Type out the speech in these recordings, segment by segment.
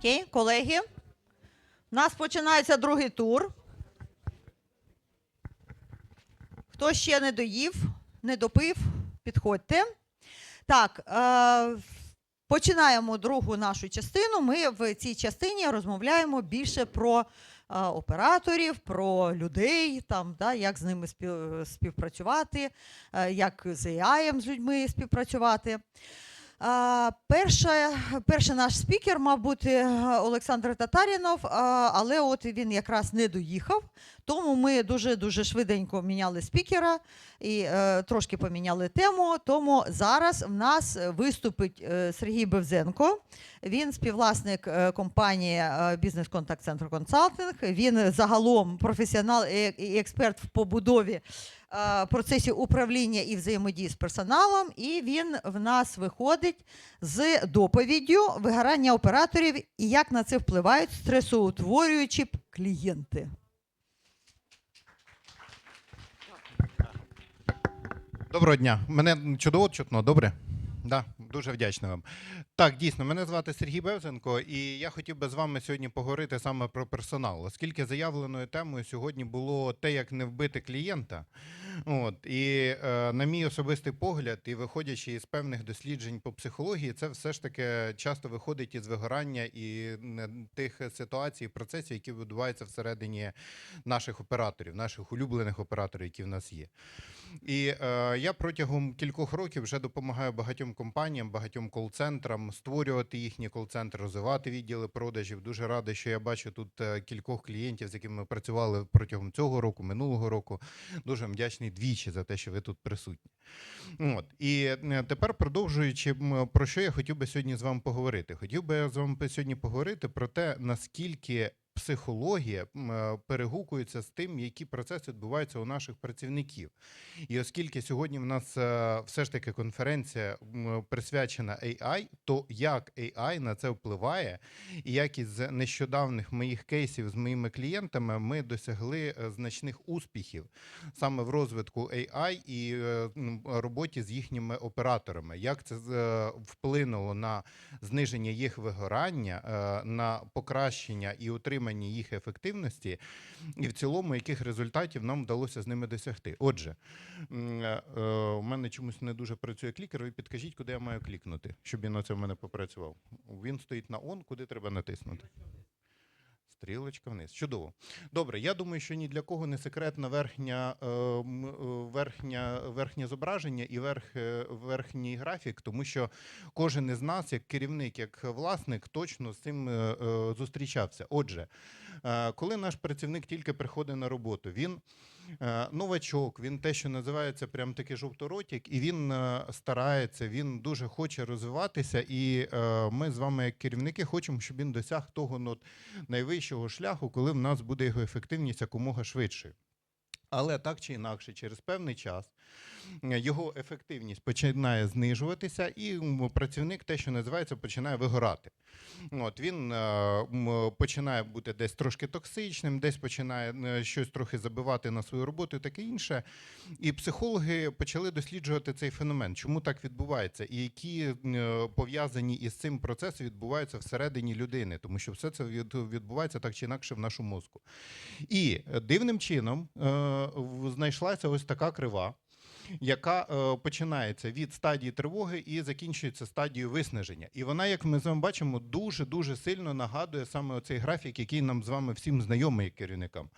Окей, колеги. У нас починається другий тур. Хто ще не доїв, не допив, підходьте. Так, е, починаємо другу нашу частину. Ми в цій частині розмовляємо більше про е, операторів, про людей, там, да, як з ними спів, співпрацювати, е, як з AI з людьми співпрацювати. А, перше, перший наш спікер мав бути е, Олександр Татарінов, але от він якраз не доїхав. Тому ми дуже дуже швиденько міняли спікера і е, трошки поміняли тему. Тому зараз в нас виступить е, Сергій Бевзенко. Він співвласник компанії Бізнес Контакт Центр Консалтинг. Він загалом професіонал і експерт в побудові е, процесів управління і взаємодії з персоналом. І він в нас виходить з доповіддю вигорання операторів і як на це впливають стресоутворюючі клієнти. Доброго дня. Мене чудово чутно, добре? Да, дуже вдячний вам. Так, дійсно, мене звати Сергій Бевзенко, і я хотів би з вами сьогодні поговорити саме про персонал, оскільки заявленою темою сьогодні було те, як не вбити клієнта. От, і е, на мій особистий погляд, і виходячи із певних досліджень по психології, це все ж таки часто виходить із вигорання і тих ситуацій, процесів, які відбуваються всередині наших операторів, наших улюблених операторів, які в нас є. І е, я протягом кількох років вже допомагаю багатьом компаніям, багатьом кол-центрам створювати їхні кол-центри, розвивати відділи продажів. Дуже радий, що я бачу тут е, кількох клієнтів, з якими ми працювали протягом цього року, минулого року. Дуже вам двічі за те, що ви тут присутні. От і е, тепер продовжуючи, про що я хотів би сьогодні з вами поговорити. Хотів би я з вами сьогодні поговорити про те, наскільки психологія е, перегукується з тим, які процеси відбуваються у наших працівників. І оскільки сьогодні в нас е, все ж таки конференція присвячена AI, то як AI на це впливає, і як із нещодавних моїх кейсів з моїми клієнтами ми досягли е, значних успіхів саме в розвитку AI і е, роботі з їхніми операторами. Як це е, вплинуло на зниження їх вигорання, е, на покращення і утримання їх ефективності, і в цілому, яких результатів нам вдалося з ними досягти. Отже, м, е, е, у мене чомусь не дуже працює клікер. Ви підкажіть, куди я маю клікнути, щоб він на це в мене попрацював. Він стоїть на он, куди треба натиснути. Стрілочка вниз. Чудово. Добре, я думаю, що ні для кого не секретна верхня, е, е, верхня, верхнє зображення і верх, е, верхній графік, тому що кожен із нас, як керівник, як власник, точно з цим зустрічався. Отже, коли наш працівник тільки приходить на роботу, він новачок, він те, що називається прям такий жовторотік, і він е, старається, він дуже хоче розвиватися. І е, ми з вами, як керівники, хочемо, щоб він досяг того найвищого шляху, коли в нас буде його ефективність якомога швидше. Але так чи інакше, через певний час е, його ефективність починає знижуватися, і працівник те, що називається, починає вигорати. От він е, починає бути десь трошки токсичним, десь починає е, щось трохи забивати на свою роботу і таке інше. І психологи почали досліджувати цей феномен, чому так відбувається, і які е, пов'язані із цим процеси відбуваються всередині людини, тому що все це відбувається так чи інакше в нашому мозку. І дивним чином знайшлася ось така крива. Яка е, починається від стадії тривоги і закінчується стадією виснаження. І вона, як ми з вами бачимо, дуже дуже сильно нагадує саме оцей графік, який нам з вами всім знайомий керівникам.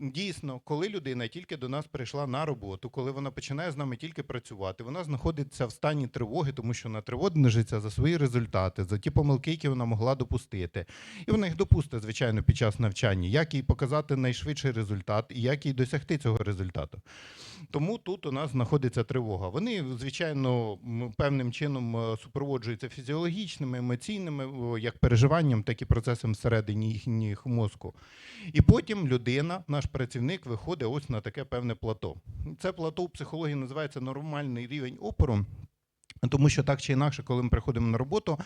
Дійсно, коли людина тільки до нас прийшла на роботу, коли вона починає з нами тільки працювати, вона знаходиться в стані тривоги, тому що вона тривожиться за свої результати, за ті помилки, які вона могла допустити. І вона їх допустить, звичайно, під час навчання, як їй показати найшвидший результат і як їй досягти цього результату. Тому тут у нас знаходиться тривога. Вони, звичайно, певним чином е, супроводжуються фізіологічними, емоційними, як переживанням, так і процесом всередині їхніх мозку. І потім людина, наш працівник, виходить ось на таке певне плато. Це плато в психології називається нормальний рівень опору. Тому що так чи інакше, коли ми приходимо на роботу,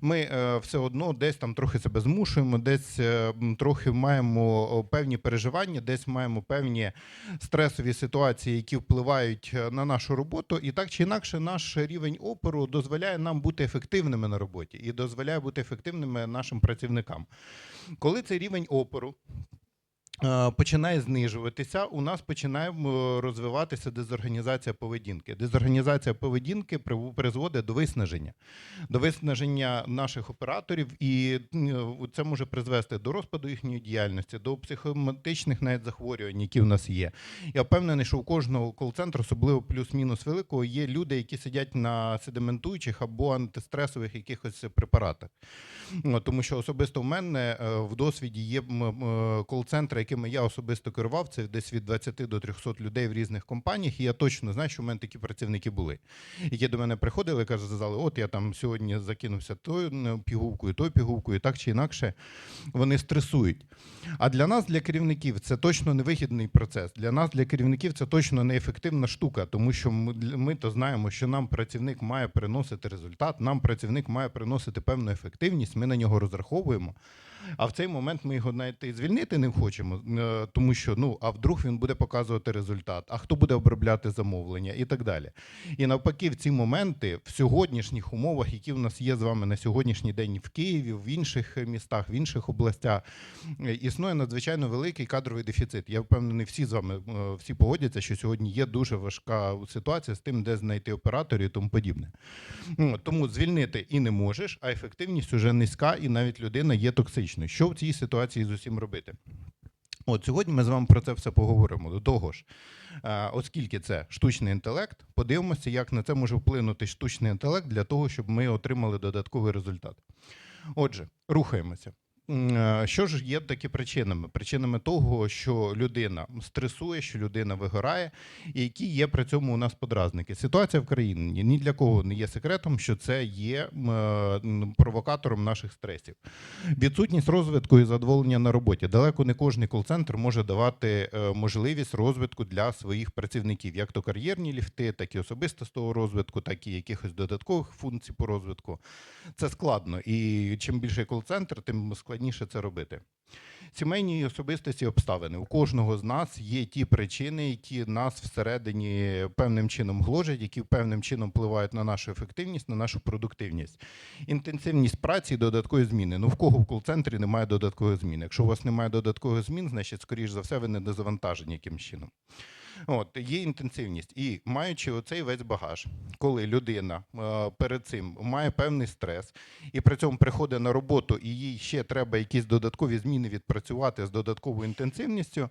ми е, все одно десь там трохи себе змушуємо, десь е, трохи маємо певні переживання, десь маємо певні стресові ситуації, які впливають е, на нашу роботу. І так чи інакше, наш рівень опору дозволяє нам бути ефективними на роботі і дозволяє бути ефективними нашим працівникам. Коли цей рівень опору починає знижуватися, у нас починає розвиватися дезорганізація поведінки. Дезорганізація поведінки призводить до виснаження, до виснаження наших операторів, і це може призвести до розпаду їхньої діяльності, до психоматичних навіть захворювань, які в нас є. Я впевнений, що у кожного кол-центру, особливо плюс-мінус великого, є люди, які сидять на седиментуючих або антистресових якихось препаратах. Тому що особисто в мене е, в досвіді є кол-центри, якими я особисто керував, це десь від 20 до 300 людей в різних компаніях. І я точно знаю, що в мене такі працівники були, які до мене приходили і казали, от я там сьогодні закинувся тою пігулкою, тою пігулкою, так чи інакше вони стресують. А для нас, для керівників, це точно невигідний процес. Для нас, для керівників, це точно неефективна штука, тому що ми, ми то знаємо, що нам працівник має приносити результат, нам працівник має приносити певну ефективність, ми на нього розраховуємо. А в цей момент ми його навіть і звільнити не хочемо, е, тому що ну а вдруг він буде показувати результат, а хто буде обробляти замовлення і так далі. І навпаки, в ці моменти в сьогоднішніх умовах, які в нас є з вами на сьогоднішній день в Києві, в інших містах, в інших областях, е, існує надзвичайно великий кадровий дефіцит. Я впевнений, всі з вами е, всі погодяться, що сьогодні є дуже важка ситуація з тим, де знайти операторів і тому подібне. Тому звільнити і не можеш, а ефективність уже низька, і навіть людина є токсичною. Що в цій ситуації з усім робити? От сьогодні ми з вами про це все поговоримо. До того ж, е, оскільки це штучний інтелект, подивимося, як на це може вплинути штучний інтелект для того, щоб ми отримали додатковий результат. Отже, рухаємося. Е, Що ж є такі причинами? Причинами того, що людина стресує, що людина вигорає, і які є при цьому у нас подразники. Ситуація в країні ні для кого не є секретом, що це є е, провокатором наших стресів. Відсутність розвитку і задоволення на роботі. Далеко не кожний кол-центр може давати е, можливість розвитку для своїх працівників, як то кар'єрні ліфти, так і особистого розвитку, так і якихось додаткових функцій по розвитку. Це складно. І чим більше кол-центр, тим складніше це робити. Сімейні і особистості обставини. У кожного з нас є ті причини, які нас всередині певним чином гложать, які певним чином впливають на нашу ефективність, на нашу продуктивність. Інтенсивність праці і додаткові зміни. Ну в кого в кол-центрі немає додаткових змін. Якщо у вас немає додаткових змін, значить, скоріш за все, ви не дозавантажені якимсь чином. От є інтенсивність, і маючи оцей весь багаж, коли людина е, перед цим має певний стрес, і при цьому приходить на роботу, і їй ще треба якісь додаткові зміни відпрацювати з додатковою інтенсивністю.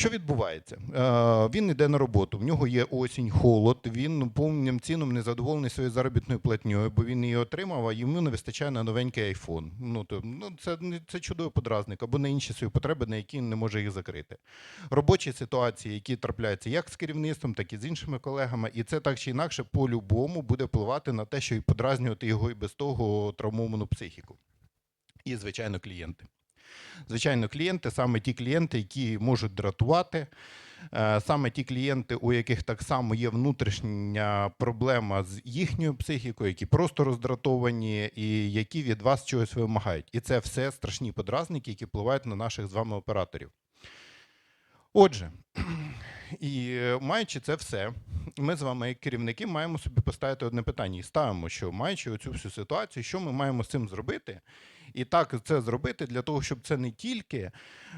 Що відбувається? Е, він йде на роботу, в нього є осінь, холод, він повним ціном незадоволений своєю заробітною платньою, бо він її отримав, а йому не вистачає на новенький айфон. Ну, то, ну, це, це чудовий подразник, або на інші свої потреби, на які він не може їх закрити. Робочі ситуації, які трапляються як з керівництвом, так і з іншими колегами, і це так чи інакше по-любому буде впливати на те, що і подразнювати його і без того травмовану психіку. І, звичайно, клієнти. Звичайно, клієнти саме ті клієнти, які можуть дратувати, е, саме ті клієнти, у яких так само є внутрішня проблема з їхньою психікою, які просто роздратовані і які від вас чогось вимагають. І це все страшні подразники, які впливають на наших з вами операторів. Отже, і е, маючи це все, ми з вами, як керівники, маємо собі поставити одне питання і ставимо, що маючи оцю всю ситуацію, що ми маємо з цим зробити, і так це зробити для того, щоб це не тільки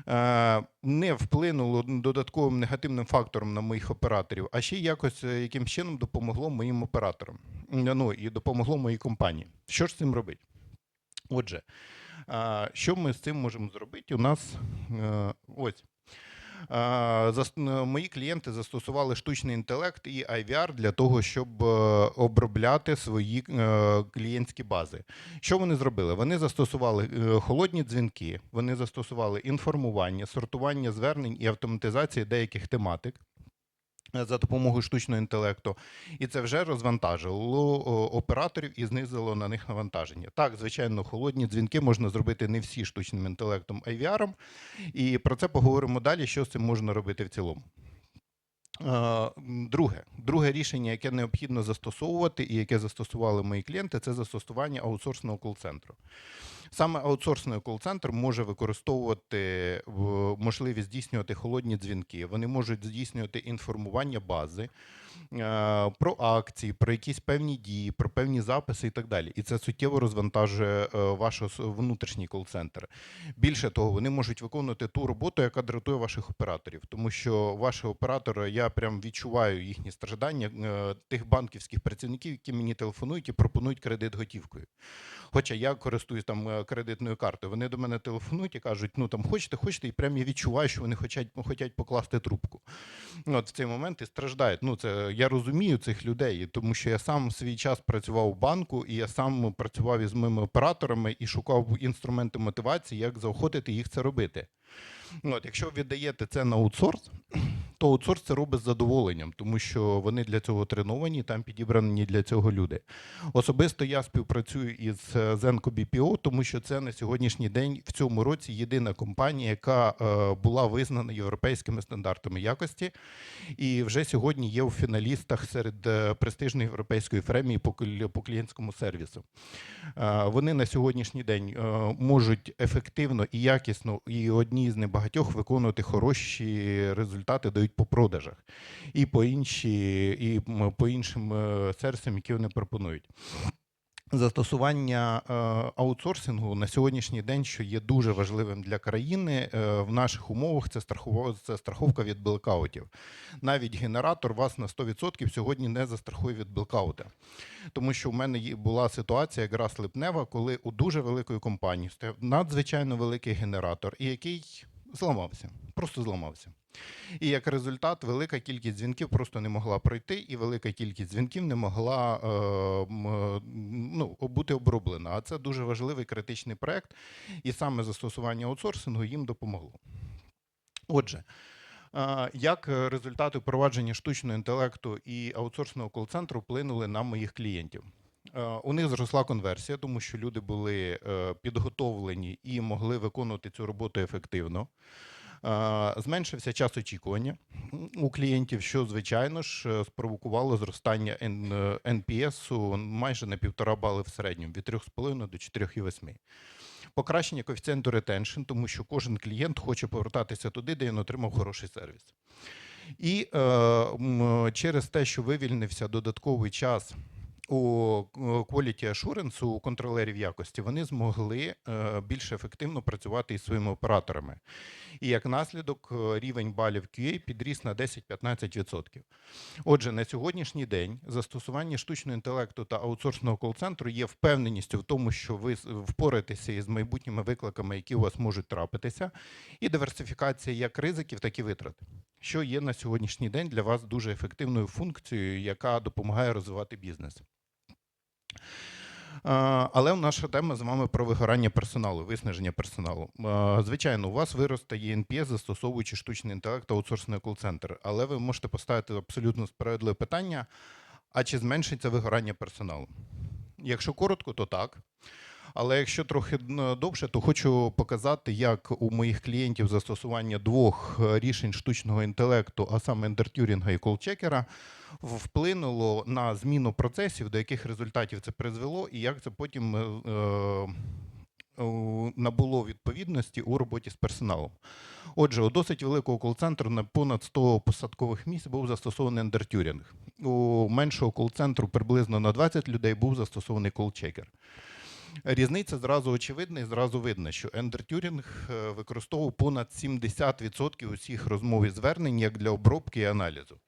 е, не вплинуло додатковим негативним фактором на моїх операторів, а ще якось е, яким чином допомогло моїм операторам. Ну і допомогло моїй компанії. Що ж з цим робити? Отже, е, що ми з цим можемо зробити? У нас ось. Мої клієнти застосували штучний інтелект і IVR для того, щоб е, обробляти свої е, клієнтські бази. Що вони зробили? Вони застосували е, холодні дзвінки, вони застосували інформування, сортування звернень і автоматизації деяких тематик. За допомогою штучного інтелекту, і це вже розвантажило операторів і знизило на них навантаження. Так, звичайно, холодні дзвінки можна зробити не всі штучним інтелектом а IVR, і про це поговоримо далі, що з цим можна робити в цілому. Друге, друге рішення, яке необхідно застосовувати, і яке застосували мої клієнти, це застосування аутсорсного кол-центру. Саме аутсорсний кол-центр може використовувати можливість здійснювати холодні дзвінки. Вони можуть здійснювати інформування бази е, про акції, про якісь певні дії, про певні записи і так далі. І це суттєво розвантажує е, ваш внутрішній кол-центр. Більше того, вони можуть виконувати ту роботу, яка дратує ваших операторів, тому що ваші оператори, я прям відчуваю їхні страждання е, тих банківських працівників, які мені телефонують і пропонують кредит готівкою. Хоча я користуюсь там е, кредитною картою. Вони до мене телефонують і кажуть: ну там хочете, хочете, і прям я відчуваю, що вони хочуть, хочуть покласти трубку. Ну, От в цей момент і страждають. Ну це я розумію цих людей, тому що я сам свій час працював у банку, і я сам працював із моїми операторами і шукав інструменти мотивації, як заохотити їх це робити. Ну, От, якщо ви віддаєте це на аутсорс, то аутсорс це робить з задоволенням, тому що вони для цього треновані, там підібрані для цього люди. Особисто я співпрацюю із е, Zenco BPO, тому що це на сьогоднішній день в цьому році єдина компанія, яка е, була визнана європейськими стандартами якості, і вже сьогодні є у фіналістах серед е, престижної європейської премії по, клієнтському сервісу. Вони на сьогоднішній день можуть ефективно і якісно, і одні з небагатьох виконувати хороші результати дають по продажах і по інші, і по іншим е, сервісам, які вони пропонують. Застосування е, аутсорсингу на сьогоднішній день, що є дуже важливим для країни, е, в наших умовах це це страховка від блекаутів. Навіть генератор вас на 100% сьогодні не застрахує від блекаута. Тому що в мене була ситуація якраз липнева, коли у дуже великої компанії стояв надзвичайно великий генератор, і який зламався, просто зламався. І як результат, велика кількість дзвінків просто не могла пройти, і велика кількість дзвінків не могла е, е, ну, бути оброблена. А це дуже важливий критичний проект, і саме застосування аутсорсингу їм допомогло. Отже, е, як результати впровадження штучного інтелекту і аутсорсного кол-центру вплинули на моїх клієнтів? У них зросла конверсія, тому що люди були підготовлені і могли виконувати цю роботу ефективно. Зменшився час очікування у клієнтів, що звичайно ж е, спровокувало зростання Н- е, майже на півтора бали в середньому від 3,5 до 4,8. Покращення коефіцієнту ретеншн, тому що кожен клієнт хоче повертатися туди, де він отримав хороший сервіс. І е, через те, що вивільнився додатковий час у е, Quality Assurance, у контролерів якості, вони змогли е, більш ефективно працювати із своїми операторами. І як наслідок е, рівень балів QA підріс на 10-15%. Отже, на сьогоднішній день застосування штучного інтелекту та аутсорсного кол-центру є впевненістю в тому, що ви впораєтеся із майбутніми викликами, які у вас можуть трапитися, і диверсифікація як ризиків, так і витрат, що є на сьогоднішній день для вас дуже ефективною функцією, яка допомагає розвивати бізнес. Але наша тема з вами про вигорання персоналу, виснаження персоналу. Звичайно, у вас виросте ЄНПС, застосовуючи штучний інтелект та аутсорсний кол-центр. Але ви можете поставити абсолютно справедливе питання: а чи зменшиться вигорання персоналу? Якщо коротко, то так. Але якщо трохи довше, то хочу показати, як у моїх клієнтів застосування двох е, рішень штучного інтелекту, а саме ендертюрінга і колчекера, вплинуло на зміну процесів, до яких результатів це призвело, і як це потім е, е, набуло відповідності у роботі з персоналом. Отже, у досить великого кол-центру на понад 100 посадкових місць був застосований ендертюрінг. У меншого кол-центру приблизно на 20 людей був застосований колчекер. Різниця зразу очевидна і зразу видно, що Ендер Тюрінг е, використовував понад 70% усіх розмов і звернень як для обробки і аналізу.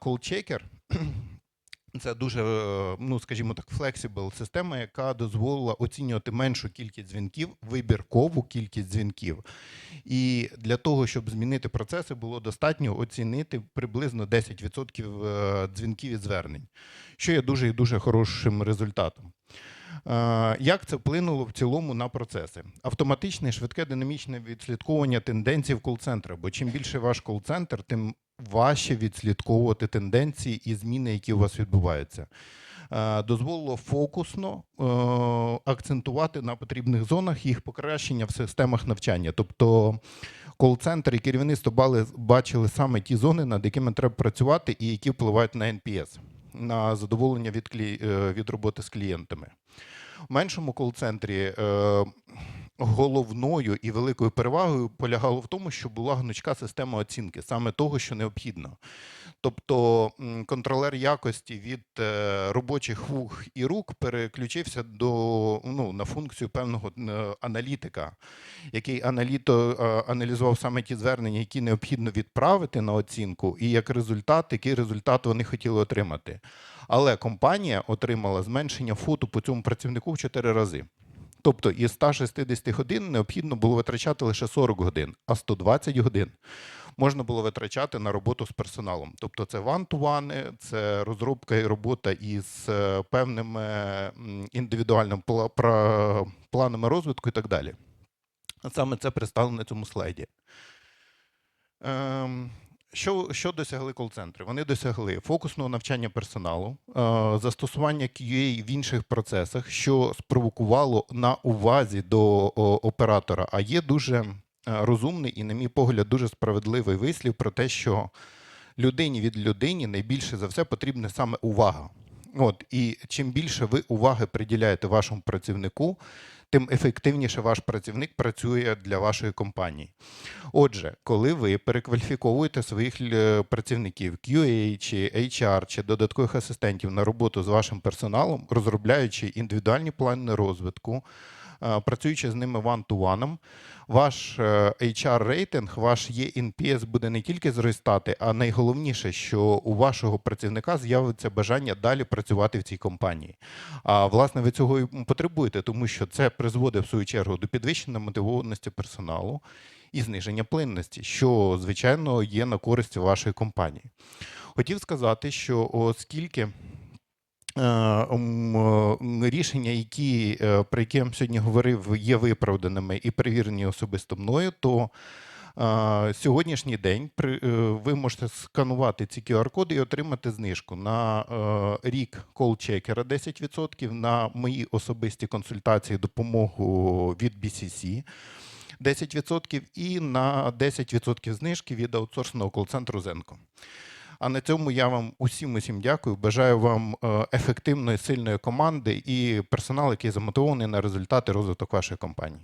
Колчекер це дуже, е, ну скажімо так, флексибл система, яка дозволила оцінювати меншу кількість дзвінків, вибіркову кількість дзвінків. І для того, щоб змінити процеси, було достатньо оцінити приблизно 10% е, дзвінків і звернень, що є дуже і дуже хорошим результатом. Е, Як це вплинуло в цілому на процеси? Автоматичне, швидке динамічне відслідковування тенденцій в кол-центрах, бо чим більше ваш кол-центр, тим важче відслідковувати тенденції і зміни, які у вас відбуваються. е, дозволило фокусно е, акцентувати на потрібних зонах їх покращення в системах навчання. Тобто кол-центр і керівництво бали- бачили саме ті зони, над якими треба працювати і які впливають на NPS, на задоволення від, від роботи з клієнтами. Меншому кол-центрі е, головною і великою перевагою полягало в тому, що була гнучка система оцінки, саме того, що необхідно. Тобто контролер якості від е, робочих вух і рук переключився до, ну, на функцію певного е, аналітика, який аналіто, е, аналізував саме ті звернення, які необхідно відправити на оцінку, і як результат, який результат вони хотіли отримати. Але компанія отримала зменшення фоту по цьому працівнику в 4 рази. Тобто із 160 годин необхідно було витрачати лише 40 годин, а 120 годин можна було витрачати на роботу з персоналом. Тобто це ван-ту-вани, це розробка і робота із е, певними індивідуальними планами розвитку і так далі. Саме це представлено на цьому слайді. Ем, що, що досягли кол-центри? Вони досягли фокусного навчання персоналу, е, застосування QA в інших процесах, що спровокувало на увазі до оператора. А є дуже розумний і, на мій погляд, дуже справедливий вислів про те, що людині від людині найбільше за все потрібна саме увага. От, і чим більше ви уваги приділяєте вашому працівнику, тим ефективніше ваш працівник працює для вашої компанії. Отже, коли ви перекваліфіковуєте своїх е, працівників QA чи HR чи додаткових асистентів на роботу з вашим персоналом, розробляючи індивідуальні плани розвитку, е, працюючи з ними one-to-one, ваш е, HR-рейтинг, ваш ENPS буде не тільки зростати, а найголовніше, що у вашого працівника з'явиться бажання далі працювати в цій компанії. А власне ви цього і потребуєте, тому що це призводить в свою чергу до підвищення мотивованості персоналу і зниження плинності, що звичайно є на користь вашої компанії. Хотів сказати, що оскільки е, е, рішення, які, е, про які я вам сьогодні говорив, є виправданими і перевірені особисто мною, то е, сьогоднішній день е, ви можете сканувати ці QR-коди і отримати знижку на е, рік кол-чекера 10%, на мої особисті консультації допомогу від BCC 10% і на 10% знижки від аутсорсного кол-центру Зенко. А на цьому я вам усім усім дякую. Бажаю вам е, ефективної, сильної команди і персонал, який замотивований на результати розвиток вашої компанії.